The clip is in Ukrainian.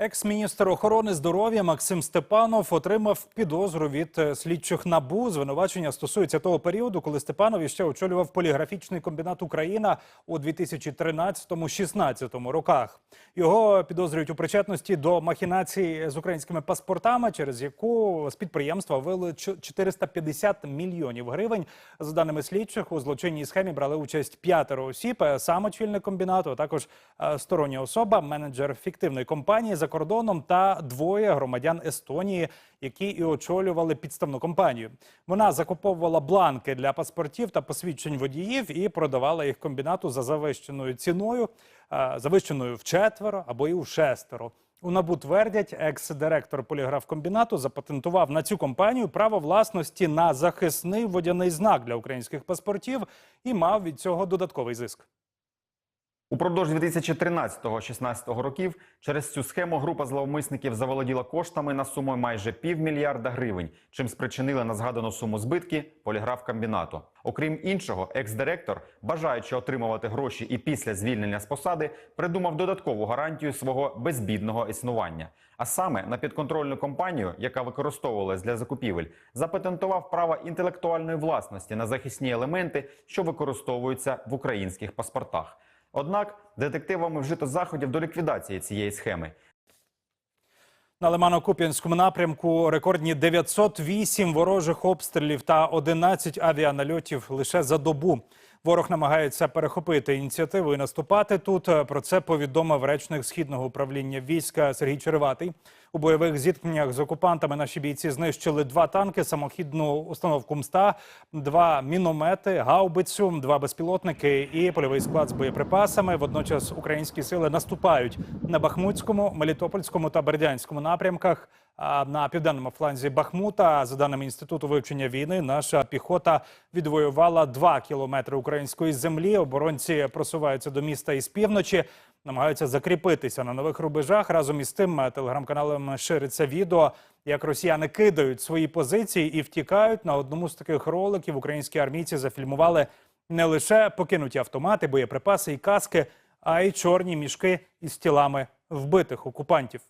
Екс-міністр охорони здоров'я Максим Степанов отримав підозру від е, слідчих набу. Звинувачення стосується того періоду, коли Степанов іще очолював поліграфічний комбінат Україна у 2013-16 роках. Його підозрюють у причетності до махінації з українськими паспортами, через яку з підприємства вили 450 мільйонів гривень. За даними слідчих, у злочинній схемі брали участь п'ятеро осіб, сам очільник комбінату, а також е, стороння особа, менеджер фіктивної компанії за кордоном та двоє громадян Естонії, які і очолювали підставну компанію. Вона закуповувала бланки для паспортів та посвідчень водіїв і продавала їх комбінату за завищеною ціною, е, завищеною в четверо або і у шестеро. У НАБУ твердять, екс-директор поліграфкомбінату запатентував на цю компанію право власності на захисний водяний знак для українських паспортів і мав від цього додатковий зиск. Упродовж 2013-16 років через цю схему група зловмисників заволоділа коштами на суму майже півмільярда гривень, чим спричинили на згадану суму збитки поліграфкомбінату. Окрім іншого, екс-директор, бажаючи отримувати гроші і після звільнення з посади, придумав додаткову гарантію свого безбідного існування. А саме на підконтрольну компанію, яка використовувалась для закупівель, запатентував право інтелектуальної власності на захисні елементи, що використовуються в українських паспортах. Однак детективами вжито заходів до ліквідації цієї схеми. На Лимано-Куп'янському напрямку рекордні 908 ворожих обстрілів та 11 авіанальотів лише за добу. Ворог намагається перехопити ініціативу і наступати тут. Про це повідомив речник східного управління війська Сергій Череватий. У бойових зіткненнях з окупантами наші бійці знищили два танки, самохідну установку МСТА, два міномети, гаубицю, два безпілотники і польовий склад з боєприпасами. Водночас українські сили наступають на Бахмутському, Мелітопольському та Бердянському напрямках. На південному фланзі Бахмута, за даними інституту вивчення війни, наша піхота відвоювала 2 кілометри української землі. Оборонці просуваються до міста із півночі, намагаються закріпитися на нових рубежах. Разом із тим, телеграм-каналом шириться відео, як росіяни кидають свої позиції і втікають. На одному з таких роликів українські армійці зафільмували не лише покинуті автомати, боєприпаси і каски, а й чорні мішки із тілами вбитих окупантів.